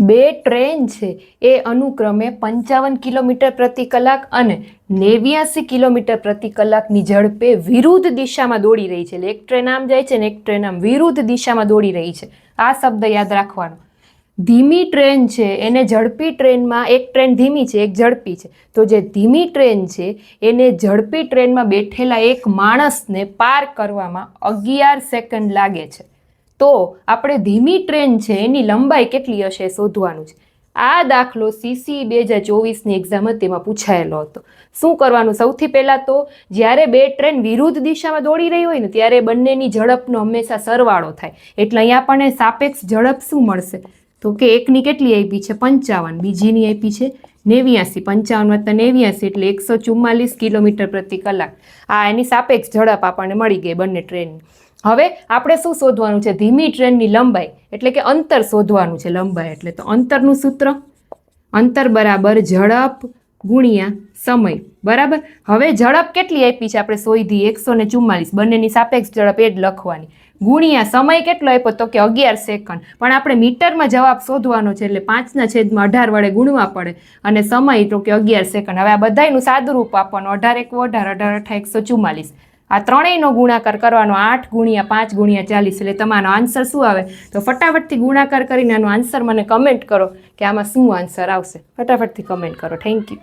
બે ટ્રેન છે. એ અનુક્રમે પંચાવન કિલોમીટર પ્રતિ કલાક અને નેવ્યાસી કિલોમીટર પ્રતિ કલાકની ઝડપે વિરુદ્ધ દિશામાં દોડી રહી છે. એટલે એક ટ્રેન આમ જાય છે ને એક ટ્રેન આમ વિરુદ્ધ દિશામાં દોડી રહી છે. આ શબ્દ યાદ રાખવાનો. ધીમી ટ્રેન છે. એને ઝડપી ટ્રેનમાં એક ટ્રેન ધીમી છે, એક ઝડપી છે. તો જે ધીમી ટ્રેન છે, એને ઝડપી ટ્રેનમાં બેઠેલા એક માણસને પાર કરવામાં અગિયાર સેકન્ડ લાગે છે. તો આપણે ધીમી ટ્રેન છે, એની લંબાઈ કેટલી હશે શોધવાનું છે. આ દાખલો સીસી બે હજાર ચોવીસની એક્ઝામ હતી એમાં પૂછાયેલો હતો. શું કરવાનું? સૌથી પહેલાં તો જ્યારે બે ટ્રેન વિરુદ્ધ દિશામાં દોડી રહી હોય ને, ત્યારે બંનેની ઝડપનો હંમેશા સરવાળો થાય. એટલે અહીંયા આપણને સાપેક્ષ ઝડપ શું મળશે? તો કે એકની કેટલી આપી છે? પંચાવન. બીજીની આપી છે નેવ્યાસી. પંચાવન વત્તા નેવ્યાસી એટલે એકસો ચુમ્માલીસ કિલોમીટર પ્રતિ કલાક. આ એની સાપેક્ષ ઝડપ આપણને મળી ગઈ બંને ટ્રેનની. હવે આપણે શું શોધવાનું છે? ધીમી ટ્રેનની લંબાઈ, એટલે કે અંતર શોધવાનું છે લંબાઈ. એટલે તો અંતરનું સૂત્ર, અંતર બરાબર ઝડપ ગુણ્યા સમય. બરાબર? હવે ઝડપ કેટલી આપી છે? આપણે શોધી એકસો ને ચુમ્માલીસ. બંનેની સાપેક્ષ ઝડપ એ જ લખવાની. ગુણ્યા સમય કેટલો આપ્યો તો કે અગિયાર સેકન્ડ. પણ આપણે મીટરમાં જવાબ શોધવાનો છે, એટલે પાંચના છેદમાં અઢાર વડે ગુણવા પડે. અને સમય તો કે અગિયાર સેકન્ડ. હવે આ બધાયનું સાદુરૂપ આપવાનું. અઢાર એક અઢાર અઢાર અઠા એકસો ચુમ્માલીસ. આ ત્રણેયનો ગુણાકાર કરવાનો આઠ ગુણ્યા પાંચ ગુણ્યા ચાલીસ એટલે તમારો આન્સર શું આવે? તો ફટાફટથી ગુણાકાર કરીને આનો આન્સર મને કમેન્ટ કરો કે આમાં શું આન્સર આવશે. ફટાફટથી કમેન્ટ કરો. Thank you